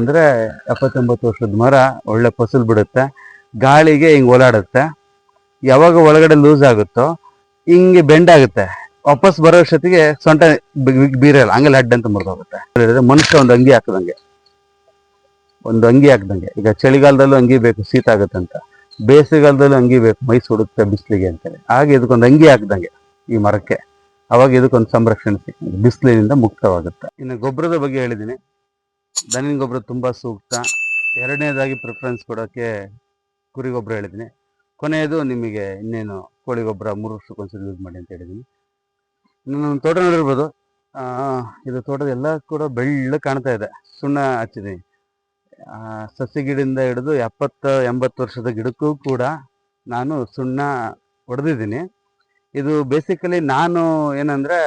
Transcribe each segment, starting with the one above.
ಅಂದ್ರೆ ಎಪ್ಪತ್ತೊಂಬತ್ತು ವರ್ಷದ ಮರ, ಒಳ್ಳೆ ಫಸಲು ಬಿಡುತ್ತೆ, ಗಾಳಿಗೆ ಹಿಂಗ್ ಓಲಾಡುತ್ತೆ. ಯಾವಾಗ ಒಳಗಡೆ ಲೂಸ್ ಆಗುತ್ತೋ, ಹಿಂಗೆ ಬೆಂಡ್ ಆಗುತ್ತೆ. ವಾಪಸ್ ಬರೋ ಅಷ್ಟೊತ್ತಿಗೆ ಸೊಂಟ ಬೀರಲ್ಲ ಹಂಗೆ ಅಡ್ಡ ಅಂತ ಮುರಿದೋಗುತ್ತೆ. ಮನುಷ್ಯ ಒಂದು ಅಂಗಿ ಹಾಕದಂಗೆ. ಒಂದು ಅಂಗಿ ಹಾಕ್ದಂಗೆ. ಈಗ ಚಳಿಗಾಲದಲ್ಲೂ ಅಂಗಿ ಬೇಕು, ಶೀತ ಆಗುತ್ತೆ ಅಂತ ಬೇಸಿಗೆಗಾಲದಲ್ಲೂ ಅಂಗಿ ಬೇಕು, ಮೈ ಸುಡುತ್ತೆ ಬಿಸಿಲಿಗೆ ಅಂತೇಳಿ. ಹಾಗೆ ಇದಕ್ಕೊಂದು ಅಂಗಿ ಹಾಕ್ದಂಗೆ ಈ ಮರಕ್ಕೆ. ಅವಾಗ ಇದಕ್ಕೊಂದು ಸಂರಕ್ಷಣೆ ಬಿಸಿಲಿನಿಂದ ಮುಕ್ತವಾಗುತ್ತೆ. ಇನ್ನು ಗೊಬ್ಬರದ ಬಗ್ಗೆ ಹೇಳಿದ್ದೀನಿ. ದನಿನ ಗೊಬ್ಬರ ತುಂಬ ಸೂಕ್ತ. ಎರಡನೇದಾಗಿ ಪ್ರಿಫರೆನ್ಸ್ ಕೊಡೋಕ್ಕೆ ಕುರಿ ಗೊಬ್ಬರ ಹೇಳಿದ್ದೀನಿ ಕೊನೆಯದು ನಿಮಗೆ ಇನ್ನೇನು ಕೋಳಿ ಗೊಬ್ಬರ ಮೂರು ವರ್ಷಕ್ಕೊಂದ್ಸರಿ ಯೂಸ್ ಮಾಡಿ ಅಂತ ಹೇಳಿದ್ದೀನಿ ನನ್ನ ತೋಟ ನೋಡಿರ್ಬೋದು. ಇದು ತೋಟದ ಎಲ್ಲ ಕೂಡ ಬೆಳ್ಳ ಕಾಣ್ತಾ ಇದೆ. ಸುಣ್ಣ ಹಚ್ಚಿದ್ದೀನಿ ಸಸಿ ಗಿಡದಿಂದ ಹಿಡಿದು ಎಪ್ಪತ್ತು, ಎಂಬತ್ತು ವರ್ಷದ ಗಿಡಕ್ಕೂ ಕೂಡ ನಾನು ಸುಣ್ಣ ಹೊಡೆದಿದ್ದೀನಿ. ಇದು ಬೇಸಿಕಲಿ ನಾನು ಏನಂದ್ರೆ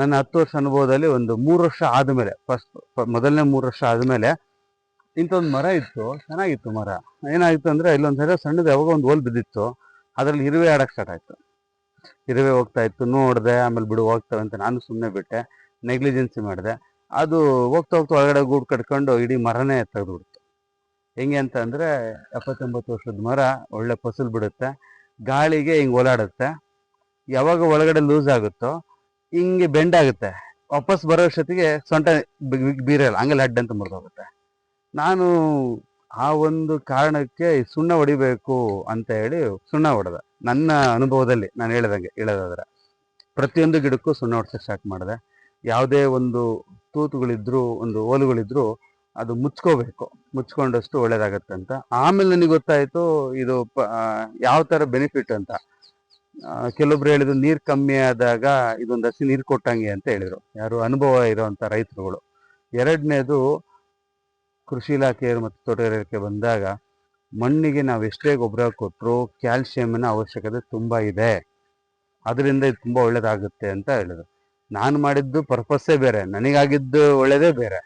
ನನ್ನ ಹತ್ತು ವರ್ಷ ಅನುಭವದಲ್ಲಿ ಒಂದು ಮೂರು ವರ್ಷ ಆದಮೇಲೆ ಫಸ್ಟ್ ಮೊದಲನೇ ಮೂರು ವರ್ಷ ಆದಮೇಲೆ ಇಂಥ ಒಂದು ಮರ ಇತ್ತು, ಚೆನ್ನಾಗಿತ್ತು ಮರ. ಏನಾಗಿತ್ತು ಅಂದ್ರೆ ಇಲ್ಲೊಂದ್ಸರಿ ಸಣ್ಣದು ಯಾವಾಗ ಒಂದು ಹೋಲ್ ಬಿದ್ದಿತ್ತು. ಅದ್ರಲ್ಲಿ ಇರುವೆ ಆಡಕ್ ಸ್ಟಾರ್ಟ್ ಆಯ್ತು. ಇರುವೆ ಹೋಗ್ತಾ ಇತ್ತು, ನೋಡಿದೆ, ಆಮೇಲೆ ಬಿಡು ಹೋಗ್ತವೆ ಅಂತ ನಾನು ಸುಮ್ಮನೆ ಬಿಟ್ಟೆ ನೆಗ್ಲಿಜೆನ್ಸಿ ಮಾಡಿದೆ. ಅದು ಹೋಗ್ತಾ ಹೋಗ್ತಾ ಒಳಗಡೆ ಗೂಡು ಕಟ್ಕೊಂಡು ಇಡೀ ಮರನೇ ತೆಗೆದುಬಿಡ್ತು. ಹೆಂಗೆ ಅಂತ ಅಂದ್ರೆ ಎಪ್ಪತ್ತೊಂಬತ್ತು ವರ್ಷದ ಮರ, ಒಳ್ಳೆ ಫಸಲು ಬಿಡುತ್ತೆ, ಗಾಳಿಗೆ ಹಿಂಗೆ ಓಲಾಡುತ್ತೆ. ಯಾವಾಗ ಒಳಗಡೆ ಲೂಸ್ ಆಗುತ್ತೋ ಹಿಂಗೆ ಬೆಂಡ್ ಆಗುತ್ತೆ. ವಾಪಸ್ ಬರೋ ಅಷ್ಟೊತ್ತಿಗೆ ಸೊಂಟ ಬೀರಲ್ಲ ಹಂಗೆ ಅಡ್ಡ ಅಂತ ಮುರಿದೋಗುತ್ತೆ. ನಾನು ಆ ಒಂದು ಕಾರಣಕ್ಕೆ ಸುಣ್ಣ ಹೊಡಿಬೇಕು ಅಂತ ಹೇಳಿ ಸುಣ್ಣ ಹೊಡೆದ. ನನ್ನ ಅನುಭವದಲ್ಲಿ ನಾನು ಹೇಳಿದಂಗೆ, ಹೇಳೋದಾದ್ರೆ. ಪ್ರತಿಯೊಂದು ಗಿಡಕ್ಕೂ ಸುಣ್ಣ ಹೊಡ್ಸಕ್ಕೆ ಸ್ಟಾರ್ಟ್ ಮಾಡಿದೆ. ಯಾವುದೇ ಒಂದು ತೂತುಗಳಿದ್ರು, ಒಂದು ಓಲುಗಳಿದ್ರು ಅದು ಮುಚ್ಕೋಬೇಕು. ಮುಚ್ಕೊಂಡಷ್ಟು ಒಳ್ಳೇದಾಗತ್ತೆ ಅಂತ. ಆಮೇಲೆ ನನಗೆ ಗೊತ್ತಾಯ್ತು, ಇದು ಯಾವ ತರ ಬೆನಿಫಿಟ್ ಅಂತ. ಕೆಲವೊಬ್ರು ಹೇಳಿದ್ರು ನೀರ್ ಕಮ್ಮಿ ಆದಾಗ ಇದೊಂದು ಹಸಿ ನೀರು ಕೊಟ್ಟಂಗೆ ಅಂತ ಹೇಳಿದ್ರು. ಯಾರು ಅನುಭವ ಇರುವಂತ ರೈತರುಗಳು. ಎರಡನೇದು ಕೃಷಿ ಇಲಾಖೆಯವರು ಮತ್ತು ತೋಟಗಾರಿಕೆ ಬಂದಾಗ ಮಣ್ಣಿಗೆ ನಾವು ಎಷ್ಟೇ ಗೊಬ್ಬರ ಕೊಟ್ಟರು ಕ್ಯಾಲ್ಸಿಯಂನ ಅವಶ್ಯಕತೆ ತುಂಬಾ ಇದೆ. ಅದರಿಂದ ಇದು ತುಂಬಾ ಒಳ್ಳೇದಾಗುತ್ತೆ ಅಂತ ಹೇಳಿದ್ರು. ನಾನು ಮಾಡಿದ್ದು ಪರ್ಪಸ್ಸೇ ಬೇರೆ, ನನಗಾಗಿದ್ದು ಒಳ್ಳೇದೇ ಬೇರೆ.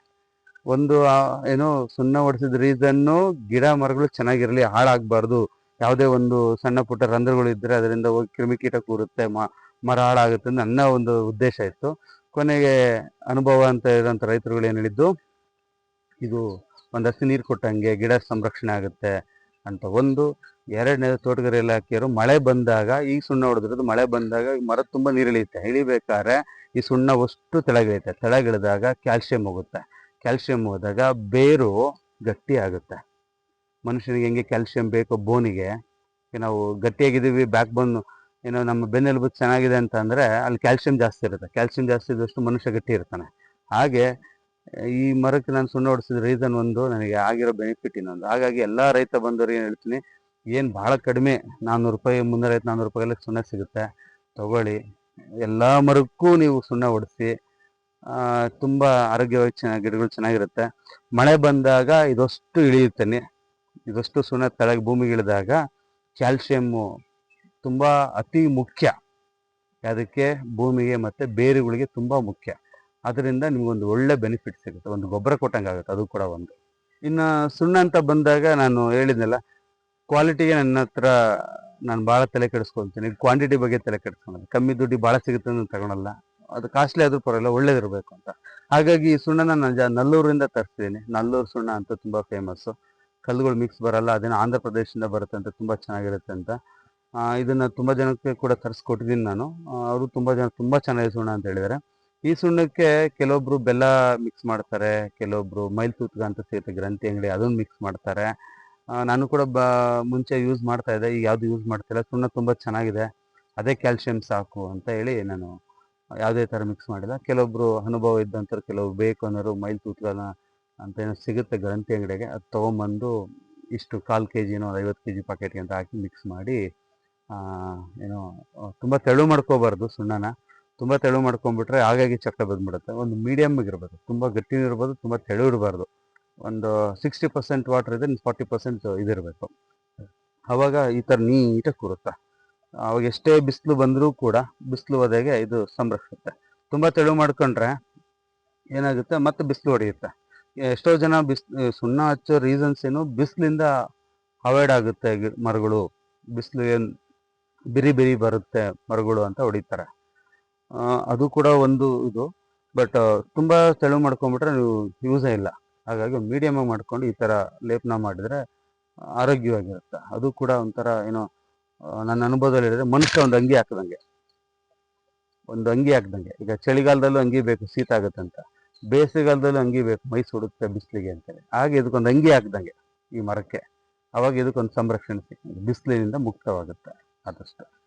ಒಂದು ಏನು ಏನೋ ಸುಣ್ಣ ಹೊಡಿಸಿದ ರೀಸನ್ನು ಗಿಡ ಮರಗಳು ಚೆನ್ನಾಗಿರಲಿ, ಹಾಳಾಗಬಾರ್ದು ಯಾವುದೇ ಒಂದು ಸಣ್ಣ ಪುಟ್ಟ ರಂಧ್ರಗಳು ಇದ್ದರೆ ಅದರಿಂದ ಹೋಗಿ ಕ್ರಿಮಿಕೀಟ ಕೂರುತ್ತೆ, ಮ- ಮರ ಹಾಳಾಗುತ್ತೆ ನನ್ನ ಒಂದು ಉದ್ದೇಶ ಇತ್ತು. ಕೊನೆಗೆ ಅನುಭವ ಅಂತ ಇರೋಂಥ ರೈತರುಗಳು ಏನು ಹೇಳಿದ್ದು, ಇದು ಒಂದು ಹಸಿ ನೀರು ಕೊಟ್ಟಂಗೆ ಗಿಡ ಸಂರಕ್ಷಣೆ ಆಗುತ್ತೆ ಅಂತ ಒಂದು ಎರಡನೇ ತೋಟಗಾರಿ ಇಲಾಖೆಯವರು ಮಳೆ ಬಂದಾಗ, ಈ ಸುಣ್ಣ ಹೊಡೆದಿರೋದು ಮಳೆ ಬಂದಾಗ ಮರ ತುಂಬ ನೀರು ಇಳಿಯುತ್ತೆ ಇಳಿಬೇಕಾದ್ರೆ ಈ ಸುಣ್ಣ ಅಷ್ಟು ತೆಳಗಿಳಿಯುತ್ತೆ. ತೆಳಗಿಳಿದಾಗ ಕ್ಯಾಲ್ಸಿಯಂ ಹೋಗುತ್ತೆ. ಕ್ಯಾಲ್ಸಿಯಂ ಹೋದಾಗ ಬೇರು ಗಟ್ಟಿ ಆಗುತ್ತೆ ಮನುಷ್ಯನಿಗೆ ಹೆಂಗೆ ಕ್ಯಾಲ್ಸಿಯಂ ಬೇಕೋ ಬೋನಿಗೆ ನಾವು ಗಟ್ಟಿಯಾಗಿದ್ದೀವಿ ಬ್ಯಾಕ್ ಬೋನ್ ಏನೋ ನಮ್ಮ ಬೆನ್ನೆಲುಬು ಚೆನ್ನಾಗಿದೆ ಅಂತ ಅಂದರೆ ಅಲ್ಲಿ ಕ್ಯಾಲ್ಸಿಯಂ ಜಾಸ್ತಿ ಇರುತ್ತೆ. ಕ್ಯಾಲ್ಸಿಯಂ ಜಾಸ್ತಿ ಇದ್ದಷ್ಟು ಮನುಷ್ಯ ಗಟ್ಟಿ ಇರ್ತಾನೆ. ಹಾಗೆ, ಈ ಮರಕ್ಕೆ ನಾನು ಸುಣ್ಣ ಹೊಡಿಸಿದ ರೀಸನ್ ಒಂದು, ನನಗೆ ಆಗಿರೋ ಬೆನಿಫಿಟ್ ಇನ್ನೊಂದು. ಹಾಗಾಗಿ ಎಲ್ಲ ರೈತ ಬಂದವ್ರಿಗೆ ಏನು ಹೇಳ್ತೀನಿ, ಏನು ಭಾಳ ಕಡಿಮೆ ನಾನ್ನೂರು ರೂಪಾಯಿ ಮುನ್ನೂರೈವತ್ತು ನಾನ್ನೂರು ರೂಪಾಯಿಗೆ ಸುಣ್ಣ ಸಿಗುತ್ತೆ. ತಗೊಳ್ಳಿ. ಎಲ್ಲ ಮರಕ್ಕೂ ನೀವು ಸುಣ್ಣ ಹೊಡಿಸಿ ತುಂಬ ತುಂಬಾ ಆರೋಗ್ಯವಾಗಿ ಚೆನ್ನಾಗಿ, ಗಿಡಗಳು ಚೆನ್ನಾಗಿರುತ್ತೆ. ಮಳೆ ಬಂದಾಗ ಇದಷ್ಟು ಇಳಿಯುತ್ತೇನೆ ಇದಷ್ಟು ಸುಣ್ಣ ತಳಗೆ ಭೂಮಿಗೆ ಇಳಿದಾಗ ಕ್ಯಾಲ್ಸಿಯಮ್ಮು ತುಂಬ ಅತಿ ಮುಖ್ಯ. ಅದಕ್ಕೆ ಭೂಮಿಗೆ ಮತ್ತು ಬೇರುಗಳಿಗೆ ತುಂಬ ಮುಖ್ಯ. ಅದರಿಂದ ನಿಮಗೊಂದು ಒಳ್ಳೆ ಬೆನಿಫಿಟ್ ಸಿಗುತ್ತೆ. ಒಂದು ಗೊಬ್ಬರ ಕೊಟ್ಟಂಗೆ ಆಗುತ್ತೆ. ಅದು ಕೂಡ ಒಂದು. ಇನ್ನು ಸುಣ್ಣ ಅಂತ ಬಂದಾಗ ನಾನು ಹೇಳಿದ್ನಲ್ಲ ಕ್ವಾಲಿಟಿಗೆ ನನ್ನ ಹತ್ರ ನಾನು ಭಾಳ ತಲೆ ಕೆಡಿಸ್ಕೊಳ್ತೀನಿ. ಕ್ವಾಂಟಿಟಿ ಬಗ್ಗೆ ತಲೆ ಕೆಡಿಸ್ಕೊಳಲ್ಲ. ಕಮ್ಮಿ ದುಡ್ಡು ಭಾಳ ಸಿಗುತ್ತೆ ಅಂತ ತಗೊಳಲ್ಲ. ಅದು ಕಾಸ್ಟ್ಲಿ ಆದರೂ ಪರವಾಗಿಲ್ಲ, ಒಳ್ಳೇದಿರಬೇಕು ಅಂತ. ಹಾಗಾಗಿ ಈ ಸುಣ್ಣನ ನಾನು ಜಾ ನಲ್ಲೂರಿಂದ ತರಿಸ್ತೀನಿ. ನಲ್ಲೂರು ಸುಣ್ಣ ಅಂತ ತುಂಬ ಫೇಮಸ್ಸು ಕಲ್ಲುಗಳು ಮಿಕ್ಸ್ ಬರಲ್ಲ ಅದನ್ನು ಆಂಧ್ರ ಪ್ರದೇಶದಿಂದ ಬರುತ್ತೆ ಅಂತ ತುಂಬಾ ಚೆನ್ನಾಗಿರುತ್ತೆ ಅಂತ. ಇದನ್ನು ತುಂಬಾ ಜನಕ್ಕೆ ಕೂಡ ತರಿಸ್ಕೊಟ್ಟಿದ್ದೀನಿ ನಾನು. ಅವರು ತುಂಬಾ ಜನ, ತುಂಬಾ ಚೆನ್ನಾಗಿ ಸುಣ್ಣ ಅಂತ ಹೇಳಿದ್ದಾರೆ ಈ ಸುಣ್ಣಕ್ಕೆ ಕೆಲವೊಬ್ರು ಬೆಲ್ಲ ಮಿಕ್ಸ್ ಮಾಡ್ತಾರೆ, ಕೆಲವೊಬ್ರು ಮೈಲ್ ತೂತ್ಗ ಅಂತ ಸಿಗುತ್ತೆ ಗ್ರಂಥಿ ಅಂಗಡಿ ಅದನ್ನ ಮಿಕ್ಸ್ ಮಾಡ್ತಾರೆ. ನಾನು ಕೂಡ ಬ, ಮುಂಚೆ ಯೂಸ್ ಮಾಡ್ತಾ ಇದ್ದೆ, ಈಗ ಯಾವುದು ಯೂಸ್ ಮಾಡ್ತಿಲ್ಲ. ಸುಣ್ಣ ತುಂಬಾ ಚೆನ್ನಾಗಿದೆ. ಅದೇ ಕ್ಯಾಲ್ಸಿಯಂ ಸಾಕು ಅಂತ ಹೇಳಿ ನಾನು ಯಾವುದೇ ಥರ ಮಿಕ್ಸ್ ಮಾಡಿಲ್ಲ. ಕೆಲವೊಬ್ರು ಅನುಭವ ಇದ್ದಂಥವ್ರು ಕೆಲವು ಬೇಕು ಅನ್ನೋರು ಮೈಲ್ ತೂತ್ಗನ ಅಂತ ಏನೋ ಸಿಗುತ್ತೆ ಗ್ರಂಥಿ ಅಂಗಡಿಗೆ. ಅದು ತೊಗೊಂಬಂದು ಇಷ್ಟು ಕಾಲು ಕೆ ಜಿನೋ ಐವತ್ತು ಕೆ ಜಿ ಪಾಕೆಟ್ಗೆ ಅಂತ ಹಾಕಿ ಮಿಕ್ಸ್ ಮಾಡಿ ಏನು ತುಂಬ ತೆಳು ಮಾಡ್ಕೋಬಾರ್ದು ಸುಣ್ಣನ. ತುಂಬ ತೆಳು ಮಾಡ್ಕೊಂಬಿಟ್ರೆ ಹಾಗಾಗಿ ಚಕ್ರ ಬಂದ್ಬಿಡುತ್ತೆ. ಒಂದು ಮೀಡಿಯಮ್ ಇರ್ಬೋದು. ತುಂಬ ಗಟ್ಟಿನೂ ಇರ್ಬೋದು, ತುಂಬ ತೆಳು ಇರಬಾರ್ದು. ಒಂದು ಸಿಕ್ಸ್ಟಿ ಪರ್ಸೆಂಟ್ ವಾಟರ್ ಇದೆ ಫಾರ್ಟಿ ಪರ್ಸೆಂಟ್ ಇದಿರಬೇಕು ಅವಾಗ ಈ ಥರ ನೀಟಾಗಿ ಕೂರುತ್ತೆ. ಅವಾಗ ಎಷ್ಟೇ ಬಿಸಿಲು ಬಂದರೂ ಕೂಡ ಬಿಸಿಲು ಹೋದಾಗೆ ಇದು ಸಂರಕ್ಷಿಸುತ್ತೆ. ತುಂಬ ತೆಳು ಮಾಡ್ಕೊಂಡ್ರೆ ಏನಾಗುತ್ತೆ? ಮತ್ತೆ ಬಿಸಿಲು ಹೊಡೆಯುತ್ತೆ. ಎಷ್ಟೋ ಜನ ಬಿಸ್ ಸುಣ್ಣ ಹಚ್ಚೋ ರೀಸನ್ಸ್ ಏನು ಬಿಸಿಲಿಂದ ಅವಾಯ್ಡ್ ಆಗುತ್ತೆ ಮರಗಳು. ಬಿಸಿಲು ಏನು ಬಿರಿ ಬಿರಿ ಬರುತ್ತೆ ಮರಗಳು ಅಂತ ಹೊಡಿತಾರೆ. ಅದು ಕೂಡ ಒಂದು ಇದು. ಬಟ್ ತುಂಬಾ ತೆಳು ಮಾಡ್ಕೊಂಡ್ಬಿಟ್ರೆ ನೀವು ಯೂಸೇ ಇಲ್ಲ. ಹಾಗಾಗಿ ಒಂದು ಮೀಡಿಯಮ್ ಆಗಿ ಮಾಡ್ಕೊಂಡು ಈ ತರ ಲೇಪನ ಮಾಡಿದ್ರೆ ಆರೋಗ್ಯವಾಗಿರುತ್ತೆ. ಅದು ಕೂಡ ಒಂಥರ ಏನೋ ನನ್ನ ಅನುಭವದಲ್ಲಿ ಹೇಳಿದ್ರೆ ಮನುಷ್ಯ ಒಂದು ಅಂಗಿ ಹಾಕದಂಗೆ. ಒಂದು ಅಂಗಿ ಹಾಕ್ದಂಗೆ. ಈಗ ಚಳಿಗಾಲದಲ್ಲೂ ಅಂಗಿ ಬೇಕು, ಶೀತ ಆಗುತ್ತಂತ ಬೇಸಿಗೆಗಾಲದಲ್ಲೂ ಅಂಗಿ ಬೇಕು ಮೈ ಸುಡುತ್ತೆ ಬಿಸಿಲಿಗೆ ಅಂತೇಳಿ. ಹಾಗೆ ಇದಕ್ಕೊಂದು ಅಂಗಿ ಹಾಕ್ದಂಗೆ ಈ ಮರಕ್ಕೆ. ಅವಾಗ ಇದಕ್ಕೊಂದು ಸಂರಕ್ಷಣೆ ಸಿಕ್ಕಂಗೆ ಬಿಸಿಲಿನಿಂದ ಮುಕ್ತವಾಗುತ್ತೆ ಆದಷ್ಟು.